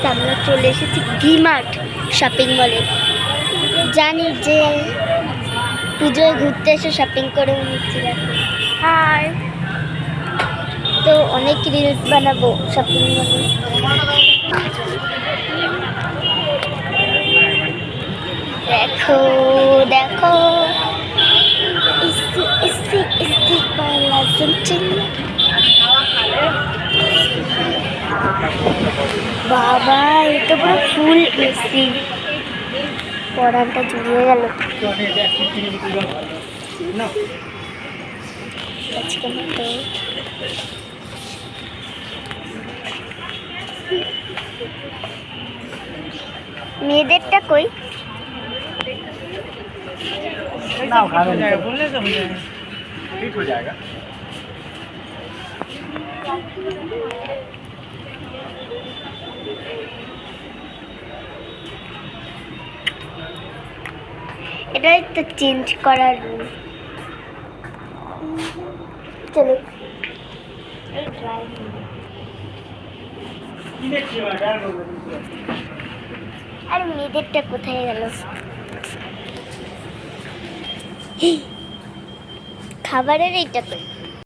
Guys আমরা চলে এসেছি ডিমার্ট শপিং মলে জানি যে পুজোয় ঘুরতে এসে শপিং করে নিচ্ছি হাই তো অনেক রিলস বানাবো শপিং মলে দেখো দেখো। ইসি ইসি ইসি পালা বাবা এটা পুরো ফুল এসি। পড়ানটা জুড়িয়ে গেল। আজকে মেয়েদেরটা কই? ঠিক হয়ে যায়গা এটাই তো চেঞ্জ করার রুল চলো। আর মেয়েদেরটা কোথায় গেল? খাবারের এইটা কই